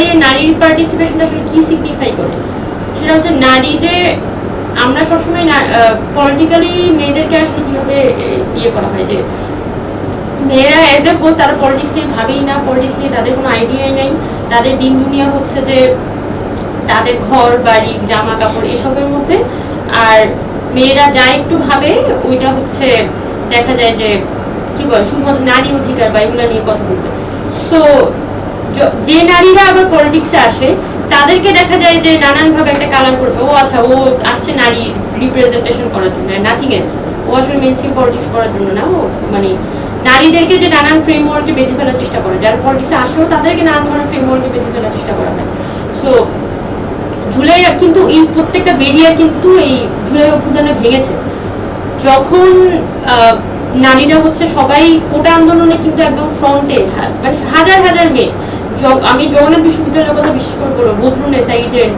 এই নারীর পার্টিসিপেশন আসলে কি সিগনিফাই করে? সেটা হচ্ছে নারী যে আমরা সবসময় পলিটিক্যালি মেয়েদেরকে আসলে কীভাবে ইয়ে করা হয় যে মেয়েরা এজ এ হোল তারা পলিটিক্স নিয়ে ভাবেই না পলিটিক্স নিয়ে তাদের কোনো আইডিয়াই নেই। তাদের দিন দুনিয়া হচ্ছে যে তাদের ঘর, বাড়ি জামা কাপড় এসবের মধ্যে। আর মেয়েরা যা একটু ভাবে, ওইটা হচ্ছে দেখা যায় যে কি বলে, শুধুমাত্র নারী অধিকার বা এগুলো নিয়ে কথা বলবে। সো যে নারীরা আবার পলিটিক্সে আসে, তাদেরকে দেখা যায় যে নানানভাবে একটা কালার করবে ও আচ্ছা ও আসছে নারী রিপ্রেজেন্টেশন করার জন্য নাথিং এলস ও আসলে মেন স্ট্রিম পলিটিক্স করার জন্য না, ও মানে নারীদেরকে যে নানান ফ্রেমওয়ার্কে বেঁধে ফেলার চেষ্টা করে, যারা পলিটিক্সে আসেও তাদেরকে নানান ধরনের ফ্রেমওয়ার্কে বেঁধে ফেলার চেষ্টা করা হয়। সো জুলাই কিন্তু এই প্রত্যেকটা বেরিয়ার কিন্তু এই জুলাই অভ্যুত্থানে ভেঙেছে। যখন নারীরা হচ্ছে সবাই কোটা আন্দোলনে কিন্তু একদম ফ্রন্টে মানে হাজার হাজার মেয়ে। আমি জগন্নাথ বিশ্ববিদ্যালয়ের কথা বিশেষ করে বলব বদরুন সাইডের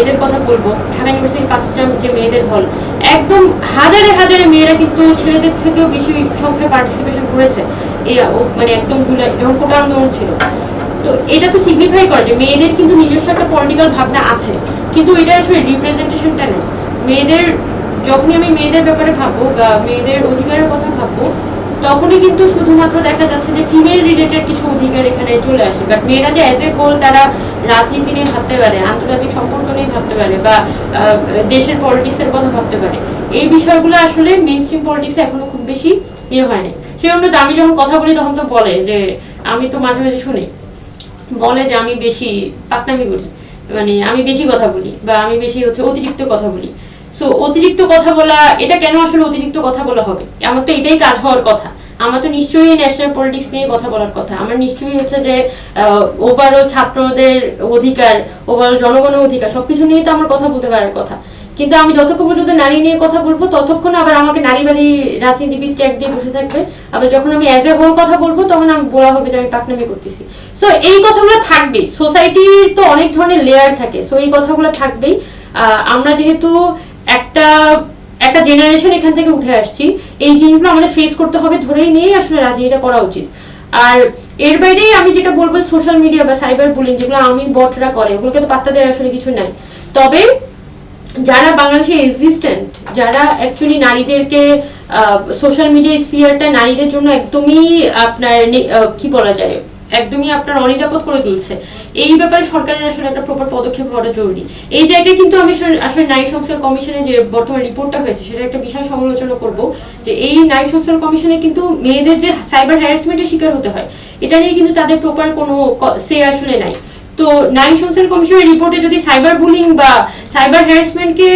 এদের কথা বলব, ঢাকা ইউনিভার্সিটির পাঁচটা যে মেয়েদের হল একদম হাজারে হাজারে মেয়েরা কিন্তু ছেলেদের থেকেও বেশি সংখ্যায় পার্টিসিপেশন করেছে। মানে একদম জুলাই, যখন কোটা আন্দোলন ছিল। তো এটা তো সিগনিফাই করে যে মেয়েদের কিন্তু নিজস্ব একটা পলিটিক্যাল ভাবনা আছে। কিন্তু এটা আসলে রিপ্রেজেন্টেশনটা নেই। মেয়েদের, যখনই আমি মেয়েদের ব্যাপারে ভাববো বা মেয়েদের অধিকারের কথা ভাববো তখনই কিন্তু শুধুমাত্র দেখা যাচ্ছে যে ফিমেল রিলেটেড কিছু অধিকার এখানে চলে আসে। বাট মেয়েরা যে অ্যাজ এ হোল তারা রাজনীতি নিয়ে ভাবতে পারে, আন্তর্জাতিক সম্পর্ক নিয়ে ভাবতে পারে বা দেশের পলিটিক্সের কথা ভাবতে পারে। এই বিষয়গুলো আসলে মেন স্ট্রিম পলিটিক্সে এখনও খুব বেশি ইয়ে হয়নি সেই জন্য তো আমি যখন কথা বলি তখন তো বলে যে, আমি তো মাঝে মাঝে শুনি। বলে যে আমি বেশি পাকনামি করি। মানে আমি বেশি কথা বলি বা আমি বেশি হচ্ছে অতিরিক্ত কথা বলি। সো অতিরিক্ত কথা বলা, এটা কেন আসলে অতিরিক্ত কথা বলা হবে? আমার তো এটাই কাজ হওয়ার কথা। আমার তো নিশ্চয়ই ন্যাশনাল পলিটিক্স নিয়ে কথা বলার কথা। আমার নিশ্চয়ই হচ্ছে যে ওভারঅল ছাত্রদের অধিকার ওভারঅল জনগণের অধিকার, সবকিছু নিয়ে তো আমার কথা বলতে পারার কথা। কিন্তু আমি যতক্ষণ পর্যন্ত নারী নিয়ে কথা বলব, ততক্ষণ আবার আমাকে নারীবাদী রাজনীতিবিদ ট্যাগ দিয়ে বসে থাকবে। আবার যখন আমি অ্যাজ এ হোল কথা বলব, তখন আমি বলা হবে যে আমি পাকনামি করতেছি। সো এই কথাগুলো থাকবেই। সোসাইটির তো অনেক ধরনের লেয়ার থাকে। সো এই কথাগুলো থাকবেই। আমরা যেহেতু একটা একটা জেনারেশন এখান থেকে উঠে আসছি। এই জিনিসগুলো আমাদের ফেস করতে হবে, ধরেই নিয়েই আসলে রাজনীতিটা করা উচিত। আর এর বাইরেই আমি যেটা বলব সোশ্যাল মিডিয়া বা সাইবার বুলিং যেগুলো আমি বটরা করে, ওগুলোকে তো পাত্তা দেওয়ার আসলে কিছু নাই। তবে যারা বাংলাদেশে এক্সিস্টেন্ট যারা অ্যাকচুয়ালি নারীদেরকে সোশ্যাল মিডিয়া স্পিয়ারটা নারীদের জন্য একদমই আপনার কি বলা যায়? একদমই আপনার অনিরাপদ করে তুলছে। এই ব্যাপারে সরকারের আসলে একটা প্রপার পদক্ষেপ হওয়াটা জরুরি। এই জায়গায় কিন্তু আমি আসলে- নারী সংস্কার কমিশনে যে বর্তমান রিপোর্টটা হয়েছে, সেটা একটা বিশাল সমালোচনা করব যে এই নারী সংস্কার কমিশনে কিন্তু মেয়েদের যে সাইবার হ্যারাসমেন্টের শিকার হতে হয়, এটা নিয়ে কিন্তু তাদের প্রপার কোনো সে আসলে নাই। তো নারী সংস্কার কমিশনের রিপোর্টে যদি সাইবার বুলিং বা সাইবার হ্যারাসমেন্টকে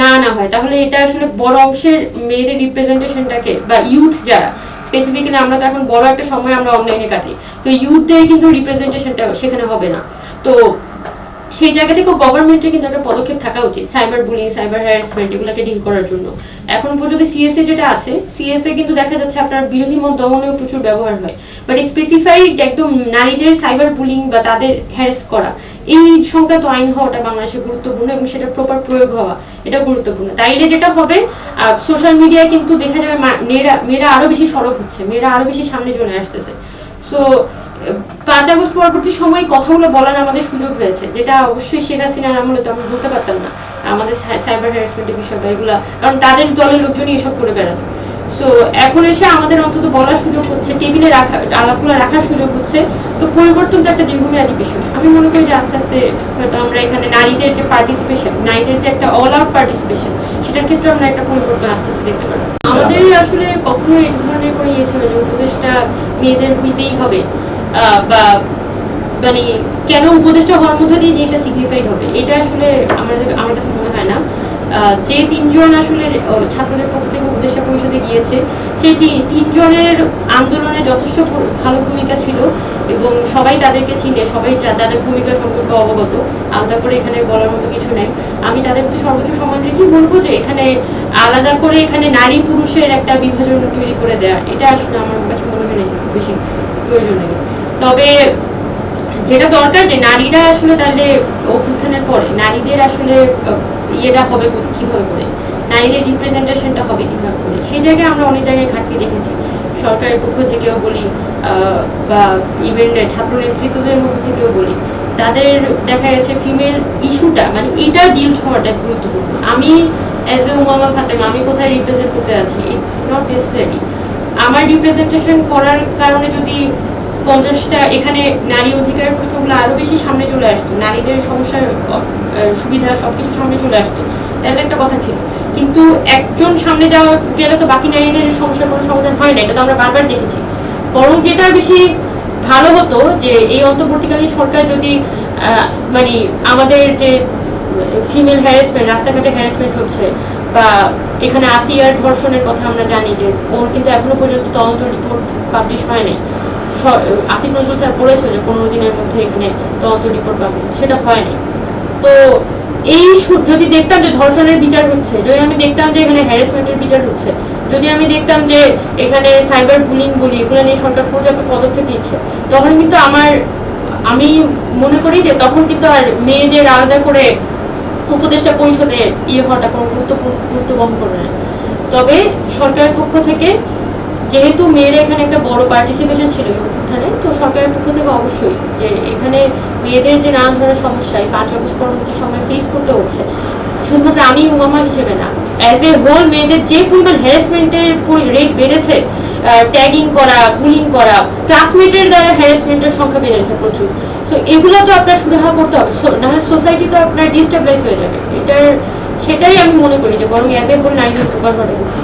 না আনা হয়, তাহলে এটা আসলে বড় অংশের মেয়েদের রিপ্রেজেন্টেশনটাকে বা ইউথ যারা স্পেসিফিক্যালি আমরা তো এখন বড় একটা সময় আমরা অনলাইনে কাটি, তো ইউথদের কিন্তু রিপ্রেজেন্টেশনটা সেখানে হবে না। তো সেই জায়গা থেকেও গভর্নমেন্টের কিন্তু একটা পদক্ষেপ থাকা উচিত সাইবার বুলিং সাইবার হ্যারাসমেন্ট এগুলোকে ডিল করার জন্য। এখন পর্যন্ত সিএসএ যেটা আছে সিএসএ কিন্তু দেখা যাচ্ছে আপনার বিরোধী মত দমনেও প্রচুর ব্যবহার হয়। বাট স্পেসিফাইড একদম নারীদের সাইবার বুলিং বা তাদের হ্যারাস করা, এই সংক্রান্ত আইন হওয়াটা বাংলাদেশে গুরুত্বপূর্ণ এবং সেটা প্রপার প্রয়োগ হওয়া, এটা গুরুত্বপূর্ণ। তাইলে যেটা হবে সোশ্যাল মিডিয়ায় কিন্তু দেখা যাবে মেয়েরা মেয়েরা আরও বেশি সরব হচ্ছে, মেয়েরা আরও বেশি সামনে চলে আসতেছে। সো পাঁচ আগস্ট পরবর্তী সময় কথাগুলো বলার আমাদের সুযোগ হয়েছে যেটা অবশ্যই শেখ হাসিনার আমলে তো আমরা বলতে পারতাম না আমাদের সাইবার হ্যারাসমেন্টের বিষয় বা এগুলা কারণ তাদের দলের লোকজনই এসব করে বেড়াতো। সো এখন এসে আমাদের অন্তত বলার সুযোগ হচ্ছে টেবিলে রাখা আলাপগুলো রাখার সুযোগ হচ্ছে তো পরিবর্তন তো একটা দীর্ঘমেয়াদী বিষয়। আমি মনে করি যে আস্তে আস্তে হয়তো আমরা এখানে নারীদের যে পার্টিসিপেশন নারীদের যে একটা অল আউট পার্টিসিপেশন সেটার ক্ষেত্রে আমরা একটা পরিবর্তন আস্তে আস্তে দেখতে পারব। আমাদের আসলে কখনো এই ধরনের কোনো ইয়ে ছিল যে উপদেশটা মেয়েদের হইতেই হবে। বা মানে কেন উপদেষ্টা হওয়ার মধ্যে দিয়ে জিনিসটা সিগনিফাইড হবে, এটা আসলে আমাদের, আমার কাছে মনে হয় না। যে তিনজন আসলে ছাত্রদের পক্ষ থেকে উপদেষ্টা পরিষদে গিয়েছে সেই তিনজনের আন্দোলনে যথেষ্ট ভালো ভূমিকা ছিল এবং সবাই তাদেরকে চিনে, সবাই তাদের ভূমিকা সম্পর্কে অবগত, আলাদা করে এখানে বলার মতো কিছু নেই। আমি তাদের প্রতি সর্বোচ্চ সম্মান রেখেই বলব যে এখানে আলাদা করে এখানে নারী পুরুষের একটা বিভাজন তৈরি করে দেওয়া এটা আসলে আমার কাছে মনে হয় না বেশি প্রয়োজনীয় তবে যেটা দরকার যে নারীরা আসলে তাহলে অভ্যুত্থানের পরে, নারীদের আসলে ইয়েটা হবে কীভাবে করে? নারীদের রিপ্রেজেন্টেশনটা হবে কীভাবে করে? সেই জায়গায় আমরা অনেক জায়গায় ঘাটতি দেখেছি। সরকারের পক্ষ থেকেও বলি বা ইভেন ছাত্র নেতৃত্বদের মধ্য থেকেও বলি, তাদের দেখা গেছে ফিমেল ইস্যুটা মানে এটা ডিল হওয়াটা গুরুত্বপূর্ণ। আমি অ্যাজ এ উমামা ফাতেমা, আমি কোথায় রিপ্রেজেন্ট করতে আছি ইটস নট নেসেসারি আমার রিপ্রেজেন্টেশন করার কারণে যদি পঞ্চাশটা, এখানে নারী অধিকারের প্রশ্নগুলো আরও বেশি সামনে চলে আসতো। নারীদের সমস্যার সুবিধা সব কিছু সামনে চলে আসতো। তাহলে একটা কথা ছিল। কিন্তু একজন সামনে যাওয়া গেলে তো বাকি নারীদের সমস্যার কোনো সমাধান হয় না, এটা তো আমরা বারবার দেখেছি। বরং যেটা বেশি ভালো হতো যে এই অন্তর্বর্তীকালীন সরকার যদি মানে আমাদের যে ফিমেল হ্যারাসমেন্ট রাস্তাঘাটে হ্যারাসমেন্ট হচ্ছে, বা এখানে আসিয়ার ধর্ষণের কথা আমরা জানি যে, ওর কিন্তু এখনও পর্যন্ত তদন্ত রিপোর্ট পাবলিশ হয় নাই। আসিফ নজরুল স্যার বলেছে যে পনেরো দিনের মধ্যে এখানে তদন্ত রিপোর্ট পাবলিশ সেটা হয়নি। তো এই যদি দেখতাম যে ধর্ষণের বিচার হচ্ছে, যদি আমি দেখতাম যে এখানে হ্যারাসমেন্টের বিচার হচ্ছে, যদি আমি দেখতাম যে এখানে সাইবার বুলিং বলি, এগুলো নিয়ে সরকার পর্যাপ্ত পদক্ষেপ নিচ্ছে, তখন কিন্তু আমার, আমি মনে করি যে তখন কিন্তু আর মেয়েদের আলাদা করে উপদেষ্টা পরিষদে ইয়ে হওয়াটা কোনো গুরুত্বপূর্ণ, গুরুত্ব বহন করবে না। তবে সরকারের পক্ষ থেকে যেহেতু মেয়েরা এখানে একটা বড় পার্টিসিপেশন ছিল অভ্যুত্থানে তো সরকারের পক্ষ থেকে অবশ্যই যে এখানে মেয়েদের যে নানান ধরনের সমস্যায় পাঁচ আগস্ট পরবর্তী সময় ফেস করতে হচ্ছে। শুধুমাত্র আমি উমামা হিসেবে না অ্যাজ এ হোল মেয়েদের যে পরিমাণ হ্যারাসমেন্টের রেট বেড়েছে ট্যাগিং করা বুলিং করা ক্লাসমেটের দ্বারা হ্যারাসমেন্টের সংখ্যা বেড়েছে প্রচুর। সো এগুলো তো আপনার সুরাহা করতে হবে। So, না হলে সোসাইটি তো আপনার ডিস্টাবলাইজ হয়ে যাবে। এটার সেটাই আমি মনে করি যে বরং অ্যাজ এ হোল নারীদের উপকার গুরুত্বপূর্ণ।